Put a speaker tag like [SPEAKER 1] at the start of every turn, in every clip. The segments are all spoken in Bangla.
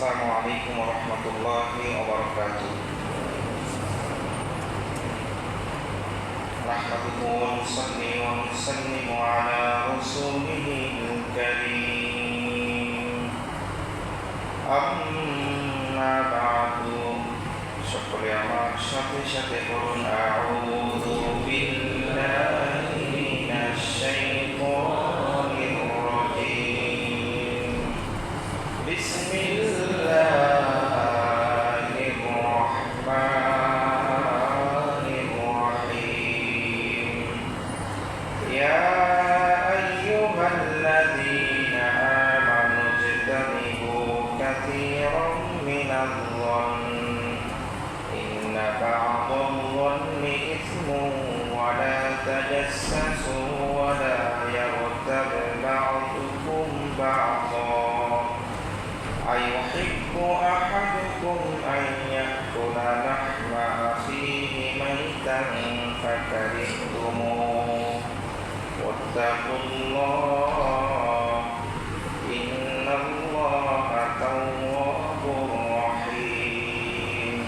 [SPEAKER 1] Assalamualaikum warahmatullahi wabarakatuh. Rahmatullahi sunni wa sunni wa ala rasulihi karim Amma ba'du. Syukur ya ma'asyati A'udhu billahi تجسسوا ولا يغتب بعضكم بعضا. أيحب أحدكم أن يأكل لحم أخيه ميتا فكرهتموه. واتقوا الله إن الله تواب رحيم.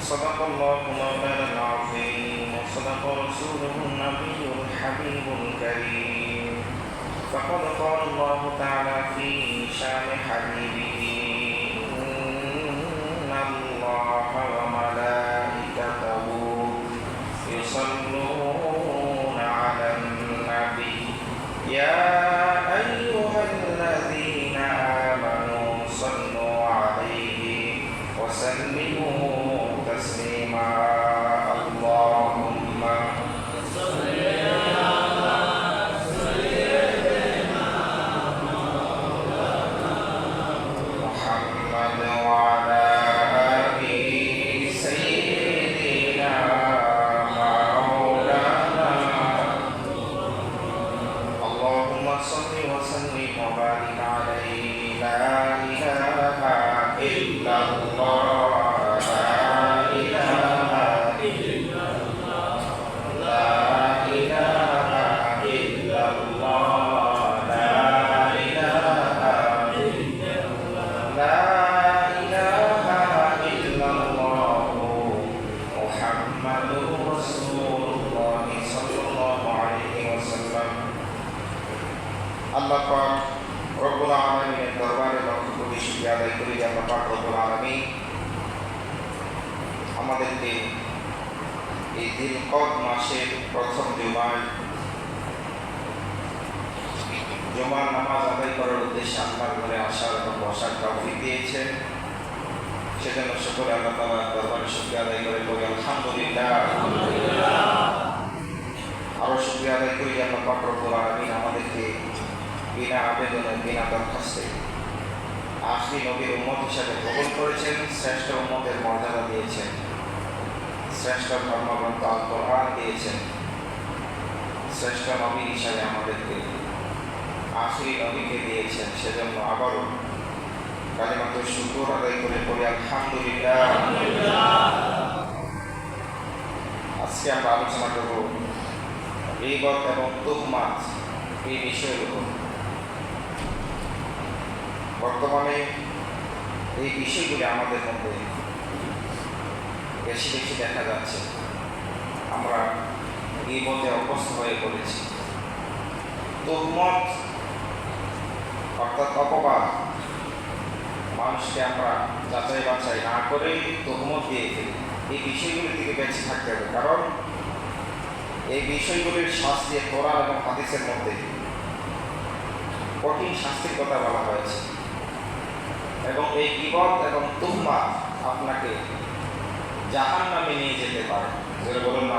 [SPEAKER 1] صدق الله مولانا العظيم وصدق رسوله النبي الحبيب الكريم فقد قال الله تعالى في شان حبيبه إن الله আল্লাহ পাক রব্বুল আলামিন আমাদেরকে এই দিলকদ মাসের প্রথম জুমায় জুমার নামাজ আদায় করার উদ্দেশ্যে আল্লাহর ঘরে আসার এবং বসার তৌফিক দিয়েছেন। সেজন্য শুকর আল্লাহ তাআলা দরবারে শুকরিয়া আদায় করে বলি, আলহামদুলিল্লাহ। আরও শুকরিয়া আদায় করি আল্লাহ পাক রব্বুল আমাদেরকে বিনা আবেদনে, বিনা দরখাস্তে আখরি নবীর উম্মত হিসাবে কবুল করেছেন, শ্রেষ্ঠ উম্মতের মর্যাদা দিয়েছেন। শ্রেষ্ঠ ধর্মগ্রন্থ আল কোরআন দিয়েছেন। শ্রেষ্ঠ নবী হিসাবে আমাদেরকে আখরি নবীকে দিয়েছেন, সেজন্য আবারও কালিমাত্র শুকুর আদায় করে পড়ি, আলহামদুলিল্লাহ। আজকে আমরা আলোচনা করব গীবত এবং তুহমাত, এই বিষয়ের উপর বর্তমানে এই বিষয়গুলি আমাদের মধ্যে বেশি বেশি দেখা যাচ্ছে। আমরা গীবতে অভ্যস্ত হয়ে পড়েছি। তুহমত অর্থাৎ অপবাদ মানুষকে আমরা যাচাই বাছাই না করেই তহমত দিয়ে ফেলি। এই বিষয়গুলি থেকে বেঁচে থাকতে হবে। কারণ এই বিষয়গুলির শাস্তি কোরআন এবং হাদিসের মধ্যে কঠিন শাস্তির কথা বলা হয়েছে। এবং এই বিপদ এবং তুম্মা আপনাকে জাহান নামে নিয়ে যেতে পারে। যেটা বলুন না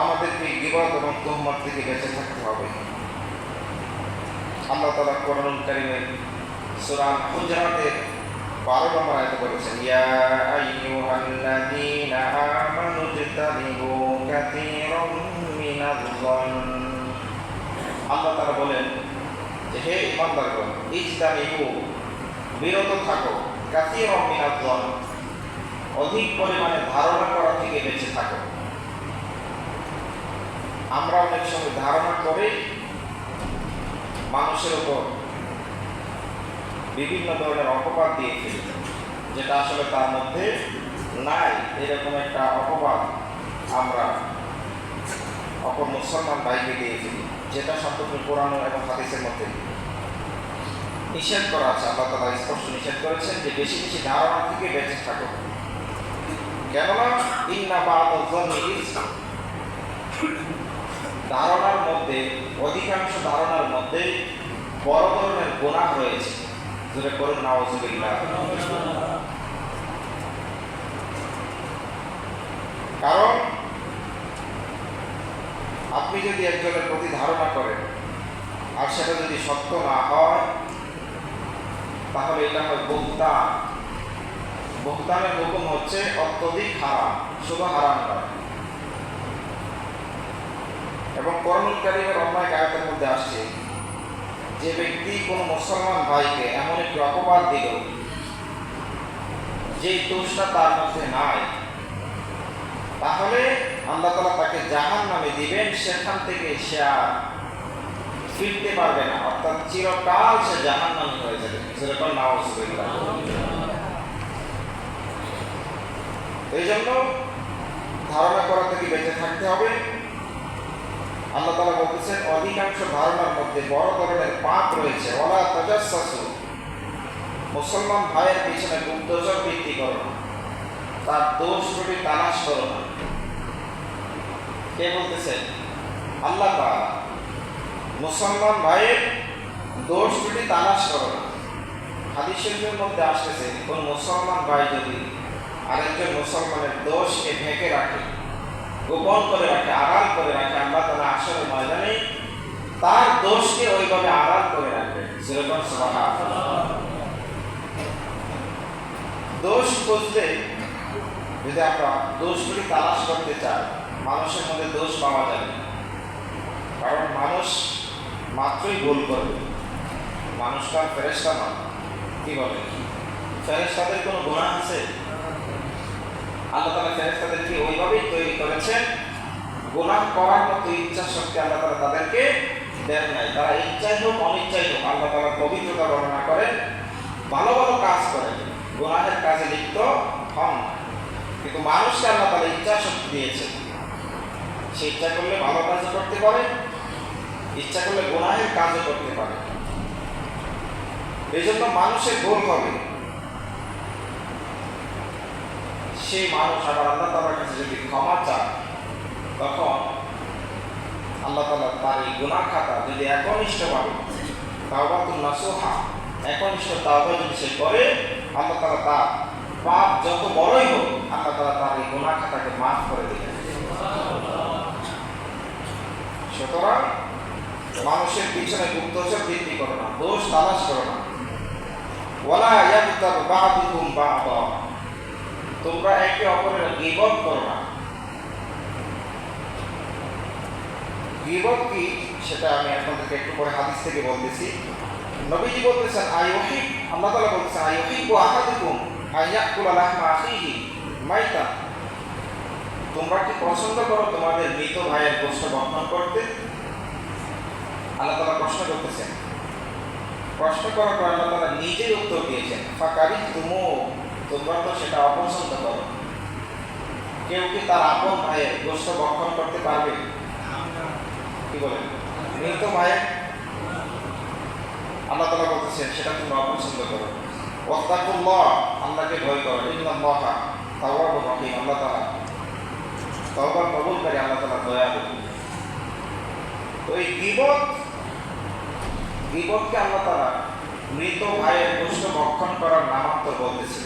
[SPEAKER 1] আমাদেরকে বিপদ এবং তুম্মার থেকে বেঁচে থাকতে হবে। আল্লাহ তালা কোরআন কারিমের সুরান হুজরাতের বারো নম্বর আয়তে বলেছেন, ইয়া আইয়ুহাল্লাযীনা আমানু ইজতানিবু কাসীরাম মিনায-যন্ন আল্লাহ তাআলা বলেন যে, হে ইমানদারগণ ইজতানিবু বিরত থাকো, কাসীরাম মিনায-যন্ন অধিক পরিমাণে ধারণা করা থেকে বেঁচে থাকো। আমরা অনেক সময় ধারণা করে, মানুষের উপর বিভিন্ন ধরনের অপবাদ দিয়ে যেটা আসলে তার মধ্যে নাই, এরকম একটা অপবাদ আমরা অপর মুসলমান ভাইকে দিয়ে ফেলি। যেটা সম্পর্কে কোরআন এবং হাদিসের মধ্যে নিষেধ করা আছে, আল্লাহ তালা স্পষ্ট নিষেধ করেছেন যে বেশি বেশি ধারণা থেকে বেঁচে থাকো। কেননা ইন্না বাদ ধারণার মধ্যে, অধিকাংশ ধারণার মধ্যে বড় ধরনের গোনা রয়েছে। যেটা করুন নাওজুবিল্লাহ কারণ আপনি যদি একজনের প্রতি ধারণা করেন আর সেটা যদি সত্য না হয়, তাহলে এটা হয় বহতান বহতানের হুকুম হচ্ছে অত্যধিক হারাম, শুধু হারাম নয়। এবং করণুল কারিমের অন্যায় গায়কের মধ্যে আসছে, যে ব্যক্তি কোনো মুসলমান ভাইকে এমন একটি অপবাদ দিল যে দোষটা তার মধ্যে নাই, তাহলে আল্লাহ তালা তাকে জাহান নামে দিবেন, সেখান থেকে সে আর ফিরতে পারবে না। অর্থাৎ চিরকাল সে জাহান নামে হয়ে যাবে। যেরকম নাওয়াজ এই জন্য ধারণা করা থেকে বেঁচে থাকতে হবে। আল্লাহ তালা বলতেছেন, অধিকাংশ ধারণার মধ্যে বড় ধরনের পাপ রয়েছে। ওলা তাজাসু মুসলমান ভাইয়ের পিছনে গুপ্তচর বৃত্তি করো তার দোষ ত্রুটি তালাশ করো না। কে বলতেছেন আল্লাহ মুসলমান ভাইয়ের দোষ ত্রুটি তালাশ করো না হাদিস শরীফের মধ্যে আসতেছে, কোন মুসলমান ভাই যদি আরেকজন মুসলমানের দোষকে ঢেকে রাখে, গোপন করে রাখে, আড়াল করে রাখে, আল্লাহ তালা আসলে ময়দানে তার দোষকে ওইভাবে আড়াল করে রাখবে। যেরকম দোষ খুঁজলে যদি আমরা দোষগুলি তালাশ করতে চাই মানুষের মধ্যে দোষ পাওয়া যাবে না। কারণ মানুষ মাত্রই ভুল করবে। মানুষটা ফেরেস্তা নয়। কি বলে? ফেরেস্তাদের কোনো গুণা আছে? আল্লাহ তালা ফেরেস্তাদেরকে ওইভাবেই তৈরি করেছেন? গুনাহ করার মতো ইচ্ছা শক্তি আল্লাহ তালা তাদেরকে দেন নাই। তারা ইচ্ছাই হোক, অনিচ্ছাই হোক, আল্লাহ তালা পবিত্রতা বর্ণনা করেন, ভালো ভালো কাজ করেন, গুনাহের কাজে লিপ্ত হন কিন্তু মানুষকে আল্লাহ তালা ইচ্ছা শক্তি দিয়েছেন। সে ইচ্ছা করলে ভালো কাজ করতে পারে, ইচ্ছা করলে গুনাহের কাজও করতে পারে। এই জন্য মানুষের ভুল হবে। সেই মানুষ আবার আল্লাহ তালার কাছে যদি ক্ষমা চায়, তখন আল্লাহ তালা তার এই গুণা খাতা যদি একনিষ্ঠভাবে তাওবাতুল নাসুহা, একনিষ্ঠ তাওবা যদি সে করে, আল্লাহ তালা তার পাপ যত বড়ই হোক, আল্লাহ তালা তার এই গুণা খাতাকে মাফ করে দেবেন সুতরাং মানুষের পিছনে গুপ্তচর বৃদ্ধি করো না, দোষ তালাশ করো না। ওয়ালা ইয়াকুতাব বা'দুকুম বা'দা। তোমরা একে অপরের গিবত করো না। গিবত কি? সেটা আমি আপনাদেরকে একটু পরে হাদিস থেকে বলতেছি। নবীজি বলতেছেন আইয়ুহিব আল্লাহ তাআলা বলতেছেন আইয়ুহিবু আহাদুকুম আইয়াকুলা লাহমা আখিহি মাইতা তোমরা কি পছন্দ করো তোমাদের মৃত ভাইয়ের গোষ্ঠ বহন করতে? আল্লাহ তাআলা প্রশ্ন করতেছেন। প্রশ্ন করার পর আল্লাহ তাআলা নিজেই উত্তর দিয়েছেন ফাকারি তুমো তোমরা তো সেটা অপছন্দ করো। কেউ কি তার আপন ভাইয়ের গোষ্ঠ বক্ষণ করতে পারবে? কি বলেন? মৃত ভাইয়ের আল্লাহ তালা বলতেছেন, সেটা তুমি অপছন্দ করো। ওয়াত্তাকুল্লাহ আল্লাহকে ভয় করো। ইন্নাল্লাহা তাওয়াবুর রহিম আল্লাহ তাআলা তওবা কবুলকারী আল্লাহ তাআলা দয়ালু তো এই গীবত, গীবতকে আল্লাহ তাআলা মৃত ভাইয়ের গোষ্ঠ ভক্ষণ করার নামান্তর বলতেছে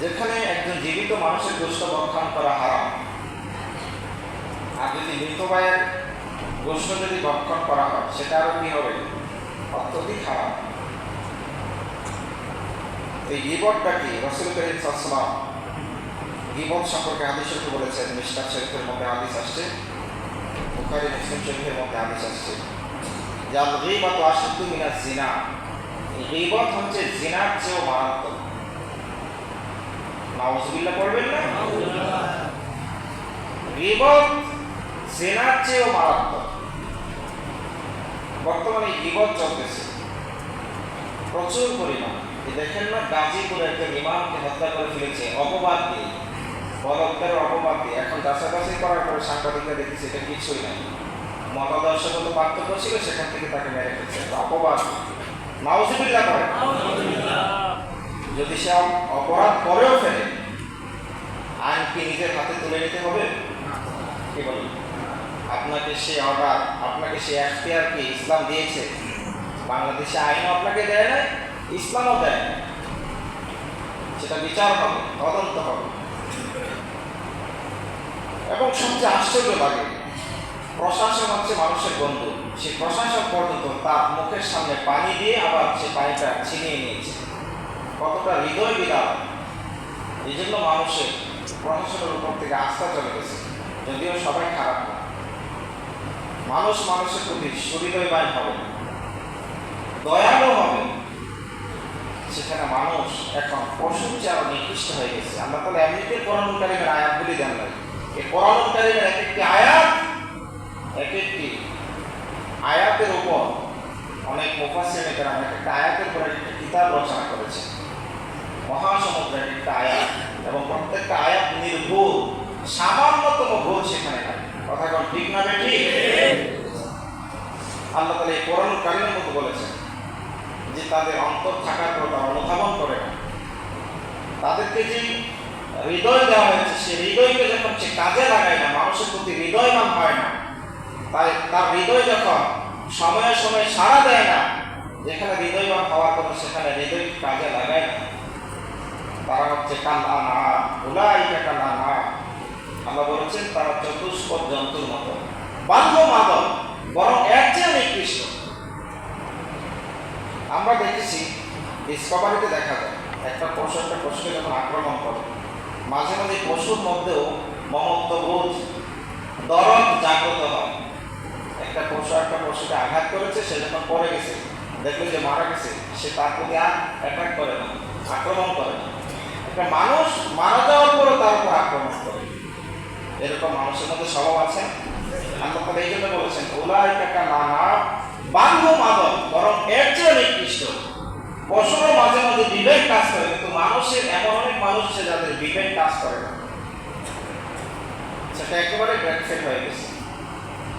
[SPEAKER 1] যেখানে একজন জীবিত মানুষের গোষ্ঠ ভক্ষণ করা হারাম। আর যদি মৃত ভাইয়ের গোষ্ঠ যদি ভক্ষণ করা হয়, সেটা আরও কি হবে? অত্যধিক হারাম। এই গিবটটা কি রসুল করিম সাল্লাম গিবট সম্পর্কে হাদিস শরীফ বলেছেন মিশকাত শরীফের মধ্যে হাদিস আসছে। বুখারী মুসলিম শরীফের মধ্যে আসছে। জিনা। হচ্ছে জিনার চেয়েও মারাত্মক। পড়বেন না? জেনার চেয়েও মারাত্মক। বর্তমানে গিবত চলতেছে। প্রচুর পরিমাণ। দেখেন না গাজীপুরে একজন ইমামকে হত্যা করে ফেলেছে, অপবাদ দিয়ে। বলৎকার অপবাদ দিয়ে। এখন যাচাবাসি করার পরে সাংবাদিকরা দেখেছে এটা কিছুই নাই। মতাদর্শগত পার্থক্য ছিল, সেখান থেকে তাকে মেরে ফেলছে। অপবাদ। নাউজুবিল্লাহ করে যদি সে অপরাধ করেও ফেলে, আইন কি নিজের হাতে তুলে নিতে হবে? কি বলি আপনাকে সে অর্ডার, আপনাকে সে এখতিয়ার কি ইসলাম দিয়েছে? বাংলাদেশে আইনও আপনাকে দেয় না ইসলামও দেয় সেটা বিচার হবে, তদন্ত হবে। এবং সবচেয়ে আশ্চর্য লাগে, প্রশাসন হচ্ছে মানুষের বন্ধু। সেই প্রশাসন পর্যন্ত তার মুখের সামনে পানি দিয়ে আবার সে পানিটা ছিনিয়ে নিয়েছে। কতটা হৃদয় বিদাল এই জন্য মানুষের প্রশাসনের উপর থেকে আস্থা চলে গেছে, যদিও সবাই খারাপ না। মানুষ মানুষের প্রতি সুহৃদয়বান হবে, দয়ালু হবে। সেখানে মানুষ এখন পশুর চেয়ে নিকৃষ্ট হয়ে গেছে। আমরা তাহলে এমনিতে কোরআন কারিমের আয়াতগুলি দেন নাই এই কোরআন কারিমের এক একটি আয়াত, এক একটি আয়াতের উপর অনেক মুফাসিনে তারা এক একটা আয়াতের উপর এক একটা কিতাব রচনা করেছে। মহাসমুদ্রের একটা আয়াত এবং প্রত্যেকটা আয়াত নির্ভুল, সামান্যতম ভুল সেখানে নাই। কথা কোন ঠিক না ঠিক? আল্লাহ তালা এই কোরআন কারিমের মতো বলেছেন যে তাদের অন্তর থাকার তারা অনুধাবন করে না। তাদেরকে যে হৃদয় দেওয়া হয়েছে, সে হৃদয়কে যখন সে কাজে লাগায় না, মানুষের প্রতি হৃদয়বান হয় না, তাই তার হৃদয় যখন সময়ে সময়ে সাড়া দেয় না, যেখানে হৃদয়বান হওয়ার কথা সেখানে হৃদয় কাজে লাগায় না। তারা হচ্ছে কান্না না উলাইকা কান্না না আল্লাহ বলেছেন, তারা চতুষ্পদ জন্তুর মতো। বাল্য মাদক, বরং এর চেয়ে নিকৃষ্ট। আমরা দেখেছি ডিসকভারিতে দেখা যায়, একটা পশু একটা পশুকে যখন আক্রমণ করে মাঝে মাঝে পশুর মধ্যেও মমত্ববোধ, দরদ জাগ্রত হয়। একটা পশু একটা পশুকে আঘাত করেছে, সে যখন পড়ে গেছে, দেখল যে মারা গেছে, সে তার প্রতি আর অ্যাটাক করে না, আক্রমণ করে না। একটা মানুষ মারা যাওয়ার পরে তার উপর আক্রমণ করে। এরকম মানুষের মধ্যে স্বভাব আছে? তাআলা এই জন্য বলেছেন ওলা একটা নানা বাল্য মাদক, বরং এর চেয়ে নিকৃষ্ট। পশুরও মাঝে মাঝে বিবেক কাজ করে, কিন্তু মানুষের, এমন অনেক মানুষ আছে যাদের বিবেক সেটা একেবারে ব্যাকফেট হয়ে গেছে।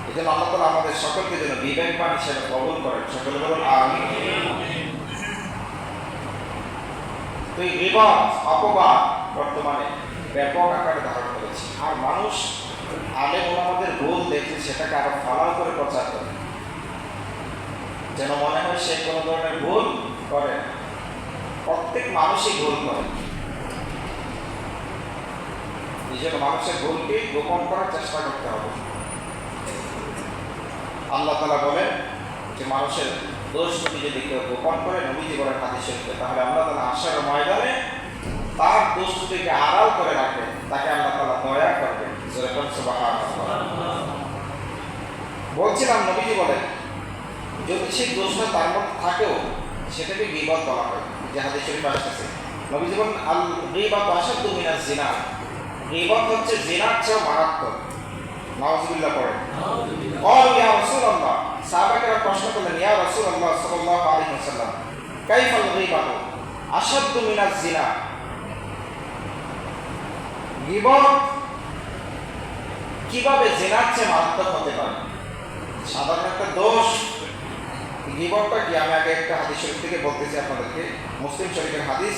[SPEAKER 1] এই জন্য আল্লাহ তাআলা আমাদের সকলকে যেন বিবেকবান হিসেবে কবুল করেন। সকলে বলুন আমি তো এই বিবাদ অপবাদ বর্তমানে ব্যাপক আকারে ধারণ করেছে। আর মানুষ আলেম ওলামাদের ভুল দেখলে সেটাকে আরও ফালাও করে প্রচার করে। যেন মনে হয় সে কোনো ধরনের ভুল করে প্রত্যেক মানুষই ভুল করে। নিজের মানুষের ভুলকে গোপন করার চেষ্টা করতে হবে। আল্লাহ তালা বলেন যে, মানুষের দোষ ত্রুটি যদি কেউ গোপন করে নবীজি বলেন হাদিস শরীফে তাহলে আল্লাহ তালা আসার ময়দানে তার দোষ ত্রুটিকে আড়াল করে রাখবেন, তাকে আল্লাহ তালা দয়া করবেন। যেরকম। বলছিলাম, নবীজি বলেন, যদি সেই দোষটা তার মধ্যে থাকেও, সেটাকে গিবত বলা হয়। যে হাদিস শরীফ আসতেছে, নবীজি বলেন আল গিবত আসাদু মিনাজ জিনা নিবন্ধ হচ্ছে জিনার চেয়ে মারাত্মক। নাউজুবিল্লাহ ইয়া সাহাবাকেরা প্রশ্ন করলেন ইয়া সাল্লাল্লাহু আলাইহি ওয়াসাল্লাম কাইফাল গীবাত আশাদ্দু মিনাজ জিনা। গীবত কীভাবে জেনার চেয়ে মারাত্মক হতে পারে? সাধারণ একটা দোষ। গিবরটা কি? আমি আগে একটা হাদিস শরীফ থেকে বলতেছি আপনাদেরকে। মুসলিম শরীফের হাদিস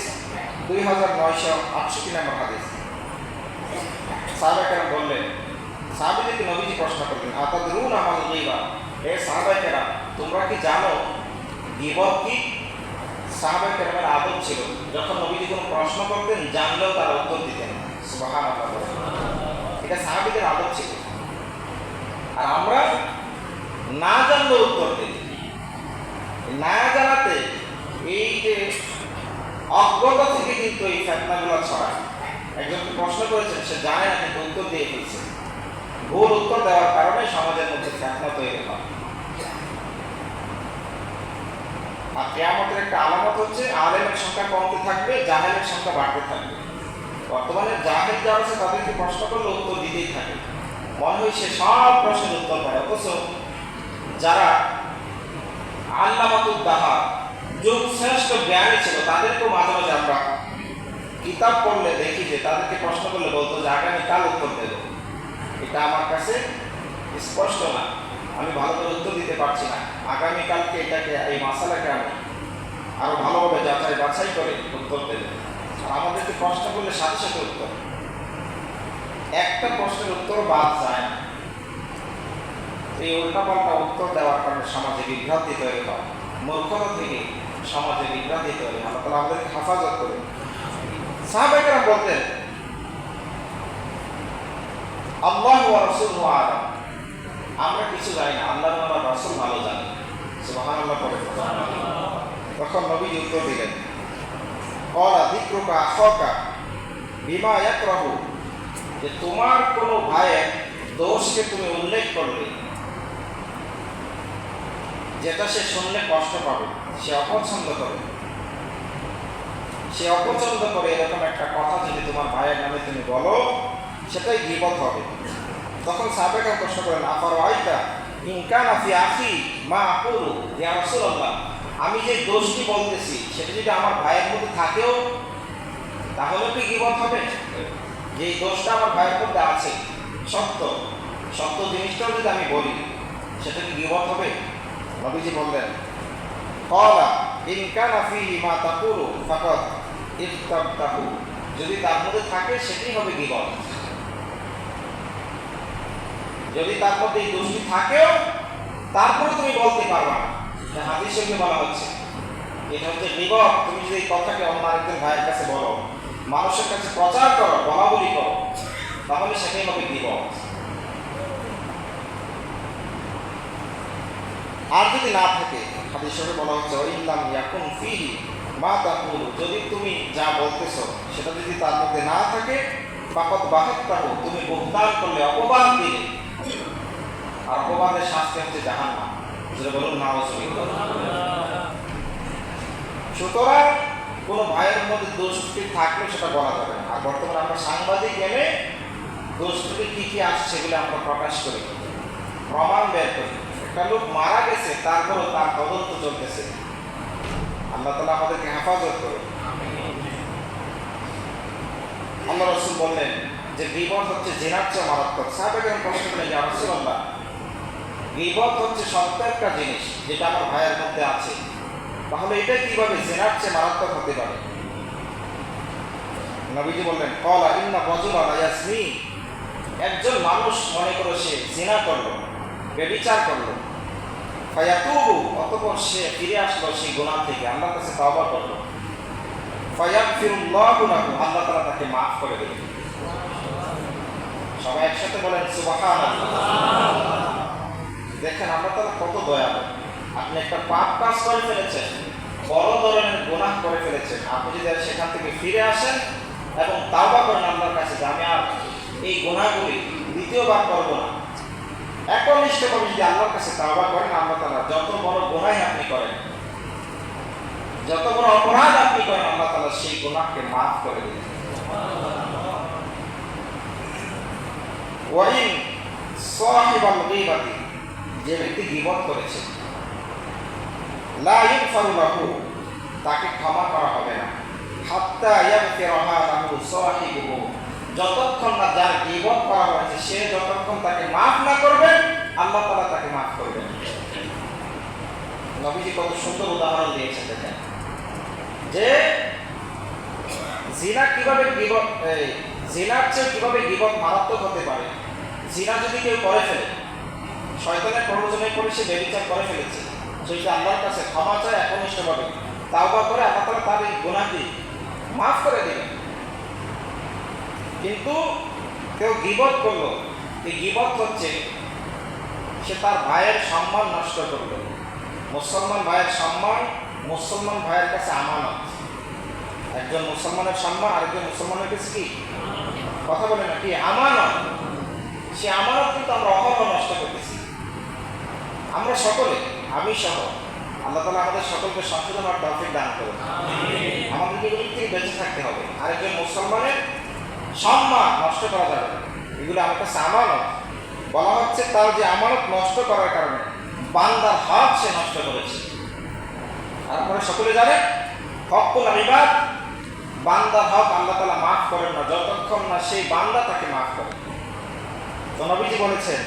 [SPEAKER 1] দুই হাজার নয়শো আটষট্টি নম্বর হাদিস। সাহাবাকেরা বললেন, সাহাবিদেরকে নবীজি প্রশ্ন করলেন আতাদ রুন আমাল গিবা? এ সাহাবাকেরা তোমরা কি জানো, গিবত কি? সাহাবাকেরামের আদব ছিল, যখন নবীজি কোনো প্রশ্ন করতেন, জানলেও তারা উত্তর দিতেন এটা সাহাবিদের আদব ছিল। আর আমরা না জানলেও উত্তর দিই। না জানাতে এই যে অজ্ঞত থেকে কিন্তু এই ফেতনাগুলো ছড়ায়। একজনকে প্রশ্ন করেছেন, সে জানে না কিন্তু উত্তর দিয়ে ফেলছে। ভুল উত্তর দেওয়ার কারণে সমাজের মধ্যে ফেতনা তৈরি হয় আর কেয়ামতের একটা আলামত হচ্ছে, আলেমের সংখ্যা কমতে থাকবে, জাহেলের সংখ্যা বাড়তে থাকবে। বর্তমানে জাহেল যারা আছে তাদেরকে প্রশ্ন করলে উত্তর দিতেই থাকে। মনে হয় সে সব প্রশ্নের উত্তর পায়, অথচ যারা আল্লামাতুল দাহা যুগ শ্রেষ্ঠ জ্ঞানী ছিল, তাদেরকেও মাঝে মাঝে আমরা কিতাব পড়লে দেখি যে তাদেরকে প্রশ্ন করলে বলতো যে আগামীকাল উত্তর দেব। এটা আমার কাছে স্পষ্ট না। আমি ভালো করে উত্তর দিতে পারছি না। আগামীকালকে এটাকে, এই মশালাকে আমি আরও ভালোভাবে যাচাই বাছাই করে উত্তর দেবে। আমাদেরকে প্রশ্ন করলে সাথে সাথে উত্তর। একটা প্রশ্নের উত্তর বাদ যায় না। এই উল্টাপাল্টা উত্তর দেওয়ার কারণে সমাজে বিভ্রান্তি তৈরি হয়। মূর্খতা থেকে সমাজে বিভ্রান্তি তৈরি হয়। তাআলা আমাদেরকে হেফাজত করে সাহাবাইকারা বলতেন, আল্লাহ ওয়া রাসূলুহু আমরা কিছু জানি না, আল্লাহ রাসূল ভালো জানে তখন নবী উত্তর দিলেন। আখাকা বিমা ইয়াকরাহু। যে তোমার কোনো ভাইয়ের দোষকে তুমি উল্লেখ করলে যেটা সে শুনলে কষ্ট পাবে, সে অপছন্দ করে সে অপছন্দ করে এরকম একটা কথা যদি তোমার ভাইয়ের নামে তুমি বলো, সেটাই বিপদ হবে। তখন সাবেকা প্রশ্ন করেন আপার আইটা ইনকান আফি আখি মা আপুরু ইয়া আমি যে দোষটি বলতেছি, সেটা যদি আমার ভাইয়ের মধ্যে থাকেও, তাহলে কি গিবত হবে? যে দোষটা আমার ভাইয়ের মধ্যে আছে, সত্য। সত্য জিনিসটাও যদি আমি বলি, সেটা কি গিবত হবে? নবীজি বললেন, কলা ইনকান ফিহি মা তাকুলু ফাকাত যদি তার মধ্যে থাকে সেটাই হবে গিবত। যদি তার মধ্যে এই দোষটি থাকেও, তারপরে তুমি বলতে পারবা না। হাদিস বলা হচ্ছে। এটা হচ্ছে বিপদ তুমি যদি এই কথাকে অন্য আরেকজন ভাইয়ের কাছে বলো, মানুষের কাছে প্রচার করো বলা বলি করো, তাহলে সেটাই হবে বিপদ আর যদি না থাকে, হাদিস বলা হচ্ছে ওইল্লাম ইয়াকুন ফিহি মা তাকুলু যদি তুমি যা বলতেছো সেটা যদি তার মধ্যে না থাকে বাকত বাহাত তাহো তুমি বহতান করলে অপবাদ দিলে। আর অপবাদের শাস্তি হচ্ছে জাহান্নাম। যেটা বলুন না সুতরাং কোনো ভাইয়ের মধ্যে দোষটি থাকলে সেটা বলা যাবে আর বর্তমানে আমরা সাংবাদিক এনে দোষটি কি কি আসছে সেগুলো আমরা প্রকাশ করি। প্রমাণ বের করি। একটা লোক মারা গেছে, তারপরও তার তদন্ত চলতেছে। আল্লাহ তালা আমাদেরকে হেফাজত করে আল্লাহ রসুল বললেন যে বিপদ হচ্ছে জেনার চেয়ে মারাত্মক। সাহেব প্রশ্ন করেন যে রসুল আল্লাহ বিপদ হচ্ছে সত্য একটা জিনিস যেটা আমার ভাইয়ের মধ্যে আছে। তাহলে এটা কীভাবে জেনার চেয়ে মারাত্মক হতে পারে? নবীজি বললেন, কলা ইন্না বজুল আলাইয়াসমি একজন মানুষ মনে করে সে জেনা করল বেবিচার করল সে ফিরে সেই থেকে। কাছে করল। আল্লাহ তাকে করে সবাই একসাথে বলেন দেখেন কত আপনি একটা পাপ কাজ করে ফেলেছেন, বড় ধরনের গুনাহ করে ফেলেছেন। আপনি যদি সেখান থেকে ফিরে আসেন এবং তাওবা করেন আল্লাহর কাছে, যে আমি আর এই গুনাহগুলি দ্বিতীয়বার করব না। একনিষ্ঠভাবে যদি আল্লাহর কাছে তাওবা করেন, আল্লাহ তাআলা যত বড় গুনাহ আপনি করেন, যত বড় অপরাধ আপনি করেন, আল্লাহ তাআলা সেই গুনাহকে মাফ করে দিন ওয়াইন সাহিবাল গীবাতি, যে ব্যক্তি গীবত করেছে, লা ইগফারু লাহু, তাকে ক্ষমা করা হবে না। হাত্তা ইয়াগফিরাহা লাহু সাহিবুহু। যতক্ষণ না যার গীবত করা হয়েছে, সে যতক্ষণ তাকে মাফ না করবে, আল্লাহ তাআলা তাকে মাফ করবেন নবীজি কত সুন্দর উদাহরণ দিয়েছেন, দেখেন। যে জিনা কীভাবে গিবত জিনার চেয়ে কীভাবে গিবত মারাত্মক হতে পারে? জিনা যদি কেউ করে ফেলে, শয়তানের প্রয়োজনে করে সে বেবিচার করে ফেলেছে সেটা আল্লাহর কাছে ক্ষমা চায়, একনিষ্ঠভাবে তাও বা করে আল্লাহ তালা তার এই গুণাটি মাফ করে দেবেন কিন্তু কেউ গিবত করল। এই গিবত হচ্ছে সে তার ভাইয়ের সম্মান নষ্ট করল। মুসলমান ভাইয়ের সম্মান মুসলমান ভাইয়ের কাছে আমানত। একজন মুসলমানের সম্মান আরেকজন মুসলমানের কাছে কি? কথা বলে না কি? আমানত। সে আমানত কিন্তু আমরা অহরহ নষ্ট করতেছি। আমরা সকলে আমি সহ আল্লাহ তালা আমাদের সকলকে সংশোধন আর তৌফিক দান করুন। আমাদেরকে থেকে বেঁচে থাকতে হবে। আরেকজন মুসলমানের সম্মান নষ্ট করা যাবে এগুলো আমার কাছে আমানত বলা হচ্ছে তার যে আমানত নষ্ট করার কারণে বান্দার হক সে নষ্ট করেছে। তারপরে সকলে জানে হকুল ইবাদ, বান্দার হক আল্লাহ তালা মাফ করেন না, যতক্ষণ না সেই বান্দা তাকে মাফ করে। তো নবীজি বলেছেন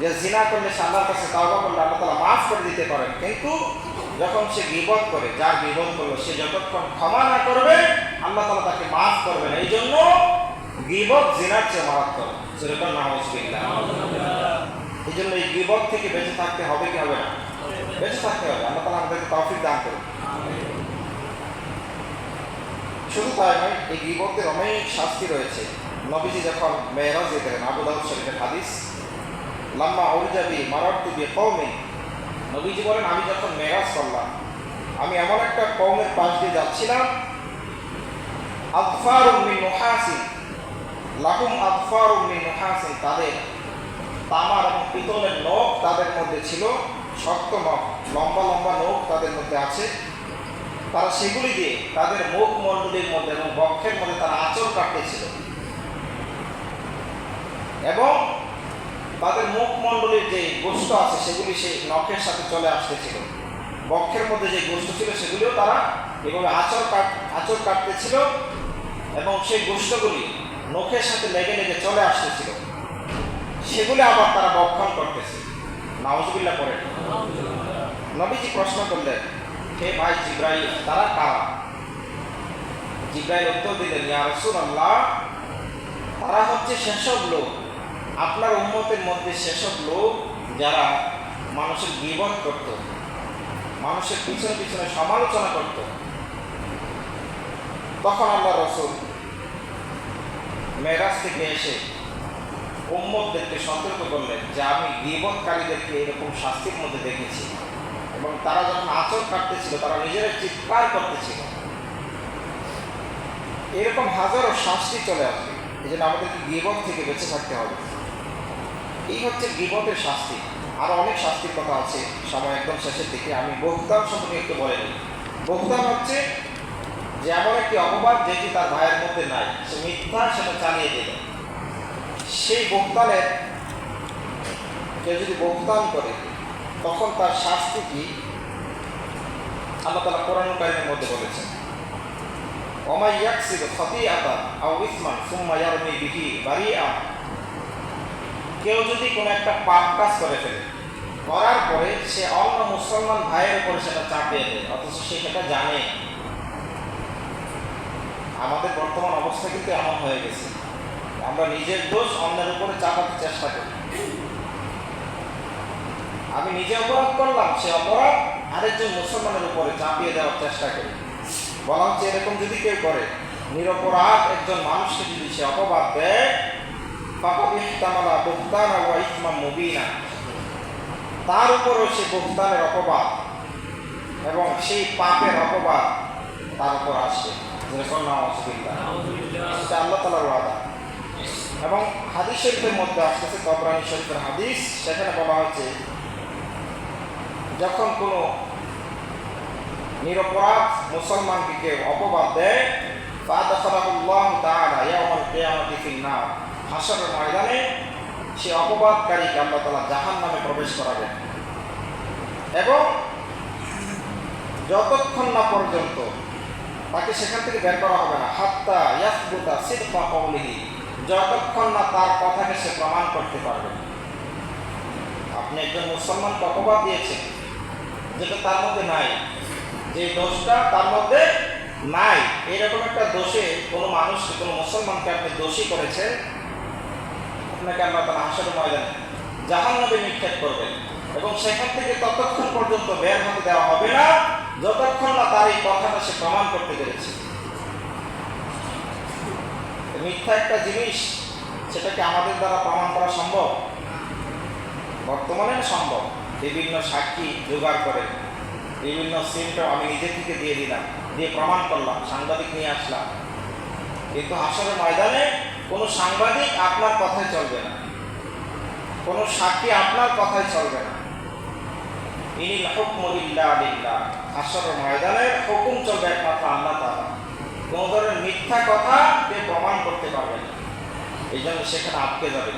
[SPEAKER 1] যে জিনা করলে সে আল্লাহর কাছে তাওবা করলে আল্লাহ তালা মাফ করে দিতে পারেন, কিন্তু যখন সে বিপদ করে, যার বিপদ করল, সে যতক্ষণ ক্ষমা না করবে, আল্লাহ তালা তাকে মাফ করবেন। এই জন্য গিবত জিনার চেয়ে মারাত্মক। যেরকম নামাজ এই জন্য এই বিপদ থেকে বেঁচে থাকতে হবে কি হবে না? বেঁচে থাকতে হবে। আল্লাহ তালা আমাদেরকে তৌফিক দান করুন। শুধু তাই নয়, এই বিপদের অনেক শাস্তি রয়েছে। নবীজি যখন মেয়েরাজে গেলেন, আবু দাউদ শরীফের হাদিস, লাম্মা অরিজাবি মারাত্তু বি কওমি নবীজি বলেন আমি যখন মেরাজ করলাম, আমি এমন একটা কমের পাশ দিয়ে যাচ্ছিলাম আদফারুম মিন নুহাসিন লাহুম আদফারুম মিন নুহাসিন, তাদের তামার এবং পিতলের নখ তাদের মধ্যে ছিল, শক্ত নখ, লম্বা লম্বা নখ তাদের মধ্যে আছে। তারা সেগুলি দিয়ে তাদের মুখ মণ্ডলীর মধ্যে এবং বক্ষের মধ্যে তারা আঁচল কাটতেছিল। এবং তাদের মুখ মণ্ডলীর যে গোষ্ঠ আছে, সেগুলি সেই নখের সাথে চলে আসতেছিল। বক্ষের মধ্যে যে গোষ্ঠ ছিল, সেগুলিও তারা এভাবে আচর কাট আচর কাটতেছিল এবং সেই গোষ্ঠগুলি নখের সাথে লেগে লেগে চলে আসতেছিল। সেগুলি আবার তারা বক্ষণ করতেছে। নাওজবিল্লা করে নবীজি প্রশ্ন করলেন, হে ভাই জিব্রাইল, তারা কারা? জিব্রাইল উত্তর দিলেন, ইয়া রাসূলুল্লাহ, তারা হচ্ছে সেসব লোক আপনার উন্মতের মধ্যে সেসব লোক যারা মানুষের গিবত করত, মানুষের পিছনে পিছনে সমালোচনা করত, তখন আল্লাহ রসুল মেরাজ থেকে এসে উম্মতদেরকে সতর্ক করলেন যে আমি গিবতকারীদেরকে এরকম শাস্তির মধ্যে দেখেছি। এবং তারা যখন আচর কাটতেছিল, তারা নিজেরা চিৎকার করতেছিল। এরকম হাজারো শাস্তি চলে আসবে এই জন্য আমাদেরকে গিবত থেকে বেঁচে থাকতে হবে। এই হচ্ছে গিবতের শাস্তি। আরও অনেক শাস্তির কথা আছে, সময় একদম শেষের দিকে। আমি বহুতাম সম্পর্কে একটু বলে নিই। বহুতাম হচ্ছে যে এমন একটি অপবাদ যেটি তার ভাইয়ের মধ্যে নাই। সে মিথ্যা সেটা চালিয়ে দিল সেই বক্তানের কেউ যদি বক্তান করে, তখন তার শাস্তি কি? আল্লাহ তালা কোরআন কারিমের মধ্যে বলেছেন, ওমাই ইয়াকসিদ খতিআতা আও ইসমান, সুম্মা ইয়ারমি বিহি বারিআ কেউ যদি কোনো একটা পাপ কাজ করে ফেলে, করার পরে সে অন্য মুসলমান ভাইয়ের উপরে সেটা চাপিয়ে দেয়, অথচ সে সেটা জানে। আমাদের বর্তমান অবস্থা কিন্তু এমন হয়ে গেছে। আমরা নিজের দোষ অন্যের উপরে চাপাতে চেষ্টা করি। আমি নিজে অপরাধ করলাম, সে অপরাধ আরেকজন মুসলমানের উপরে চাপিয়ে দেওয়ার চেষ্টা করি। বলা হচ্ছে এরকম যদি কেউ করে, নিরপরাধ একজন মানুষকে যদি সে অপবাদ দেয় ফাকাদ ইহতামালা বুহতানা ওয়া ইসমান মুবিনা। তার উপরও সে বুহতানের অপবাদ এবং সেই পাপের অপবাদ তার উপর আসবে। যেরকম এটা আল্লাহ তালার ওয়াদা। এবং হাদিস শরীফের মধ্যে আসতেছে তবরানি শরীফের হাদিস, সেখানে বলা হয়েছে, যখন কোনো নিরপরাধ মুসলমানকে কেউ অপবাদ দেয়, ফাদাখালাহুল্লাহ তাআলা ইয়াউমাল কিয়ামাতি ফিন নার। হাসরের ময়দানে সে অপবাদকারীকে আল্লাহ জাহান নামে প্রবেশ করাবেন। এবং যতক্ষণ না পর্যন্ত তাকে সেখান থেকে বের করা হবে না, হাত্তা ইয়াসবুতা সিদফা কওলিহি, যতক্ষণ না তার কথাকে সে প্রমাণ করতে পারবে। আপনি একজন মুসলমানকে অপবাদ দিয়েছেন, যেটা তার মধ্যে নাই। যে দোষটা তার মধ্যে নাই। এরকম একটা দোষে কোনো মানুষকে, কোনো মুসলমানকে আপনি দোষী করেছেন আপনাকে আমরা তার হাসের ময়দানে জাহান নবে নিক্ষেপ করবেন। এবং সেখান থেকে ততক্ষণ পর্যন্ত বের হতে দেওয়া হবে না, যতক্ষণ না তার এই কথাটা সে প্রমাণ করতে পেরেছে। মিথ্যা একটা জিনিস, সেটাকে আমাদের দ্বারা প্রমাণ করা সম্ভব? বর্তমানে সম্ভব। বিভিন্ন সাক্ষী জোগাড় করে, বিভিন্ন সিমটাও আমি নিজে থেকে দিয়ে দিলাম, দিয়ে প্রমাণ করলাম, সাংবাদিক নিয়ে আসলাম। কিন্তু আসলে ময়দানে কোনো সাংবাদিক আপনার কথায় চলবে না। কোনো সাক্ষী আপনার কথায় চলবে না। ইনিল হুকমুলিল্লাহ আলিল্লাহ আসলে ময়দানের হুকুম চলবে একমাত্র আল্লাহ তাআলা। কোনো ধরনের মিথ্যা কথা কেউ প্রমাণ করতে পারবে না। এই জন্য সেখানে আটকে যাবে।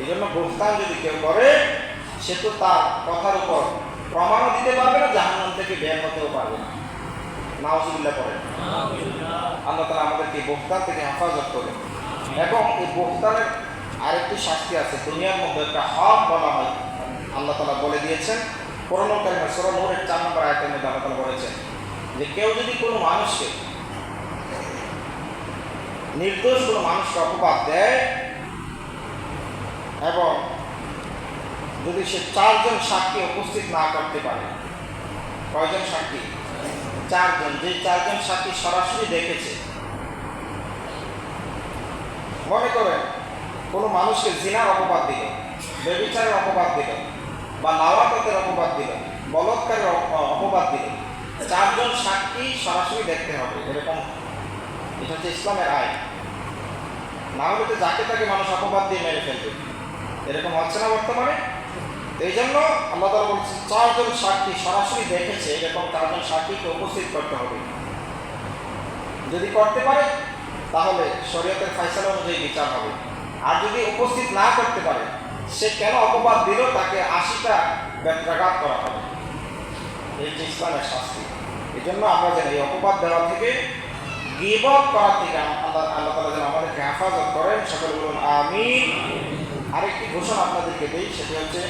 [SPEAKER 1] এই জন্য বুহতান যদি কেউ করে সে তো তার কথার উপর প্রমাণও দিতে পারবে না জাহান্নাম থেকে বের হতেও পারবে না। নাওজুবিল্লাহ পড়ে আল্লাহ তালা আমাদেরকে এই বহতান থেকে হেফাজত করে এবং এই বহতানের আরেকটি শাস্তি আছে, দুনিয়ার মধ্যে একটা হক বলা হয়। আল্লাহ তালা বলে দিয়েছেন করোনা কালিমা চার নম্বর আয়তের মধ্যে আল্লাহ তালা বলেছেন যে, কেউ যদি কোনো মানুষকে নির্দোষ কোনো মানুষকে অপবাদ দেয় এবং যদি সে চারজন সাক্ষী উপস্থিত না করতে পারে, কয়জন সাক্ষী? চারজন। যে চারজন সাক্ষী সরাসরি দেখেছে মনে করেন, কোনো মানুষকে জিনার অপবাদ দিল বেবিচারের অপবাদ দিল, বা লাওয়াতের অপবাদ দিল, বলৎকারের অপবাদ দিল। চারজন সাক্ষী সরাসরি দেখতে হবে, এরকম এটা হচ্ছে ইসলামের আইন। না হলে তো যাকে তাকে মানুষ অপবাদ দিয়ে মেরে ফেলবে। এরকম হচ্ছে না বর্তমানে? এই জন্য আল্লাহ তালা বলছেন, চারজন সাক্ষী সরাসরি দেখেছে, এরকম চারজন সাক্ষীকে উপস্থিত করতে হবে। যদি করতে পারে তাহলে শরীয়তের ফয়সালা অনুযায়ী বিচার হবে। আর যদি উপস্থিত না করতে পারে, সে কেন অপবাদ দিল? তাকে আশিটা ব্যত্রাঘাত করা হবে। এই যে ইসলামের শাস্তি। এই জন্য আমরা যেন এই অপবাদ দেওয়া থেকে, গিবত করা থেকে আল্লাহ আল্লাহ তালা যেন আমাদেরকে হেফাজত করেন। সকলে বলুন আমি আরেকটি ঘোষণা আপনাদেরকে দিই, সেটি হচ্ছে,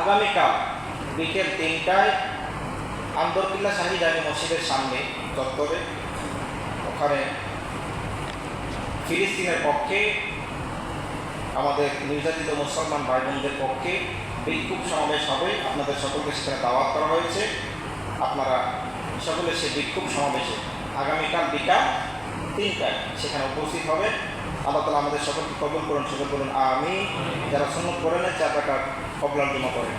[SPEAKER 1] আগামীকাল বিকেল তিনটায় আন্দরকিল্লা শাহিদ আলী মসজিদের সামনে চত্বরে ওখানে ফিলিস্তিনের পক্ষে, আমাদের নির্যাতিত মুসলমান ভাই বোনদের পক্ষে বিক্ষোভ সমাবেশ হবে। আপনাদের সকলকে সেখানে দাওয়াত করা হয়েছে। আপনারা সকলে সে বিক্ষোভ সমাবেশে আগামীকাল বিকাল তিনটায় সেখানে উপস্থিত হবে। আল্লাহ তালা আমাদের সকলকে কবল করুন সকল করুন। আমি যারা সুন্নত করেন চার টাকা কবলার জমা করেন